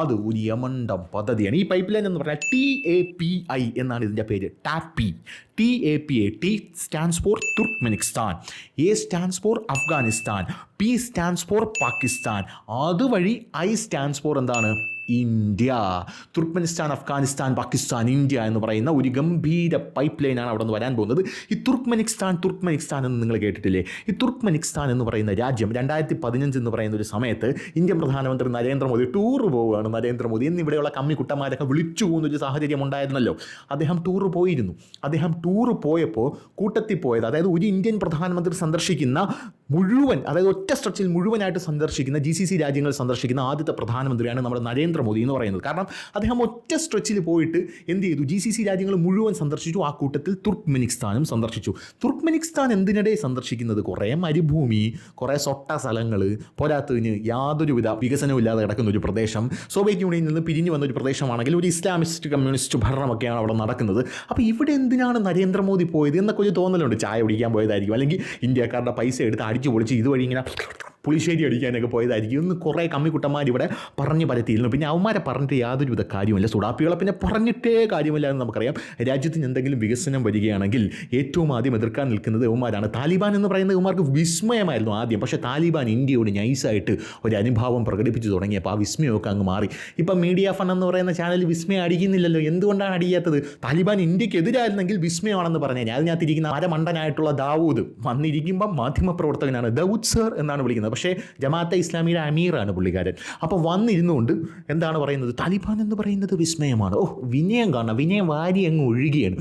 അത് ഒരു യമണ്ടം പദ്ധതിയാണ്. ഈ പൈപ്പ് ലൈൻ എന്ന് പറഞ്ഞാൽ ടി എ പി ഐ എന്നാണ് ഇതിന്റെ പേര്. TAPI T A P A T stands for Turkmenistan A stands for Afghanistan P stands for Pakistan അതുവഴി ഐ സ്റ്റാൻഡ്സ് ഫോർ എന്താണ്? India. Turkmenistan Afghanistan Pakistan India എന്ന് പറയുന്ന ഒരു ഗംഭീര പൈപ്പ് ലൈനാണ് അവിടെ നിന്ന് വരാൻ പോകുന്നത്. ഈ തുർക്ക്മെനിസ്ഥാൻ തുർക്ക്മെനിസ്ഥാൻ എന്ന് നിങ്ങൾ കേട്ടിട്ടില്ലേ? ഈ തുർക്ക്മെനിസ്ഥാൻ എന്ന് പറയുന്ന രാജ്യം രണ്ടായിരത്തി പതിനഞ്ച് എന്ന് പറയുന്ന ഒരു സമയത്ത് ഇന്ത്യൻ പ്രധാനമന്ത്രി നരേന്ദ്രമോദി ടൂർ പോവുകയാണ്. നരേന്ദ്രമോദി എന്നിവിടെയുള്ള കമ്മി കുട്ടന്മാരൊക്കെ വിളിച്ചു പോകുന്ന ഒരു സാഹചര്യം ഉണ്ടായിരുന്നല്ലോ. അദ്ദേഹം ടൂർ പോയിരുന്നു. അദ്ദേഹം ടൂർ പോയപ്പോൾ കൂട്ടത്തിൽ പോയത് അതായത് ഒരു ഇന്ത്യൻ പ്രധാനമന്ത്രി സന്ദർശിക്കുന്ന മുഴുവൻ അതായത് ഒറ്റ സ്ട്രെച്ചിൽ മുഴുവനായിട്ട് സന്ദർശിക്കുന്ന ജി സി സി രാജ്യങ്ങൾ സന്ദർശിക്കുന്ന ആദ്യത്തെ പ്രധാനമന്ത്രിയാണ് നമ്മുടെ നരേന്ദ്രമോദി എന്ന് പറയുന്നത്. കാരണം അദ്ദേഹം ഒറ്റ സ്ട്രെച്ചിൽ പോയിട്ട് എന്ത് ചെയ്തു? ജി സി സി രാജ്യങ്ങൾ മുഴുവൻ സന്ദർശിച്ചു. ആ കൂട്ടത്തിൽ തുർക്ക്മെനിസ്ഥാനും സന്ദർശിച്ചു. തുർക്ക്മെനിസ്ഥാൻ എന്തിനിടെ സന്ദർശിക്കുന്നത്? കുറേ മരുഭൂമി കുറേ സൊട്ട സ്ഥലങ്ങൾ പോരാത്തതിന് യാതൊരുവിധ വികസനവും ഇല്ലാതെ കിടക്കുന്ന ഒരു പ്രദേശം സോവിയറ്റ് യൂണിയനിൽ നിന്ന് പിരിഞ്ഞു വന്ന ഒരു പ്രദേശമാണെങ്കിൽ ഒരു ഇസ്ലാമിസ്റ്റ് കമ്മ്യൂണിസ്റ്റ് ഭരണമൊക്കെയാണ് അവിടെ നടക്കുന്നത്. അപ്പോൾ ഇവിടെ എന്തിനാണ് നരേന്ദ്രമോദി പോയത് എന്നൊക്കെ ഒരു തോന്നലുണ്ട്. ചായ കുടിക്കാൻ പോയതായിരിക്കും. അല്ലെങ്കിൽ ഇന്ത്യക്കാരുടെ പൈസ എടുത്ത് അടിച്ചു പൊളിച്ച് ഇതുവഴി ഇങ്ങനെ പുളിശ്ശേരി അടിക്കാനൊക്കെ പോയതായിരിക്കും. ഇന്ന് കുറേ കമ്മിക്കുട്ടന്മാർ ഇവിടെ പറഞ്ഞു പരത്തിയിരുന്നു. പിന്നെ അവന്മാരെ പറഞ്ഞിട്ട് യാതൊരുവിധ കാര്യമില്ല സുഡാപ്പികളെ പിന്നെ പറഞ്ഞിട്ടേ കാര്യമില്ല എന്ന് നമുക്കറിയാം. രാജ്യത്തിന് എന്തെങ്കിലും വികസനം വരികയാണെങ്കിൽ ഏറ്റവും ആദ്യം എതിർക്കാൻ നിൽക്കുന്നത് ഇവന്മാരാണ്. താലിബാൻ എന്ന് പറയുന്നത് ഇവന്മാർക്ക് വിസ്മയമായിരുന്നു ആദ്യം. പക്ഷേ താലിബാൻ ഇന്ത്യയോട് നൈസായിട്ട് ഒരു അനുഭാവം പ്രകടിപ്പിച്ചു തുടങ്ങിയപ്പോൾ ആ വിസ്മയമൊക്കെ അങ്ങ് മാറി. ഇപ്പം മീഡിയ ഫൺ എന്ന് പറയുന്ന ചാനൽ വിസ്മയം അടിക്കുന്നില്ലല്ലോ. എന്തുകൊണ്ടാണ് അടിയാത്തത്? താലിബാൻ ഇന്ത്യയ്ക്ക് എതിരായിരുന്നെങ്കിൽ വിസ്മയമാണെന്ന് പറഞ്ഞാൽ അതിനകത്തിരിക്കുന്ന അരമണ്ടനായിട്ടുള്ള ദാവൂദ് വന്നിരിക്കുമ്പം മാധ്യമപ്രവർത്തകനാണ് ദൗദ് സർ എന്നാണ് വിളിക്കുന്നത്. പക്ഷേ ജമാഅത്തെ ഇസ്ലാമിയുടെ അമീറാണ് പുള്ളിക്കാരൻ. അപ്പോൾ വന്നിരുന്നുകൊണ്ട് എന്താണ് പറയുന്നത്? താലിബാൻ എന്ന് പറയുന്നത് വിസ്മയമാണ്. ഓ വിനയം കാണണം. വിനയം വാരി അങ്ങ് ഒഴുകിയാണ്.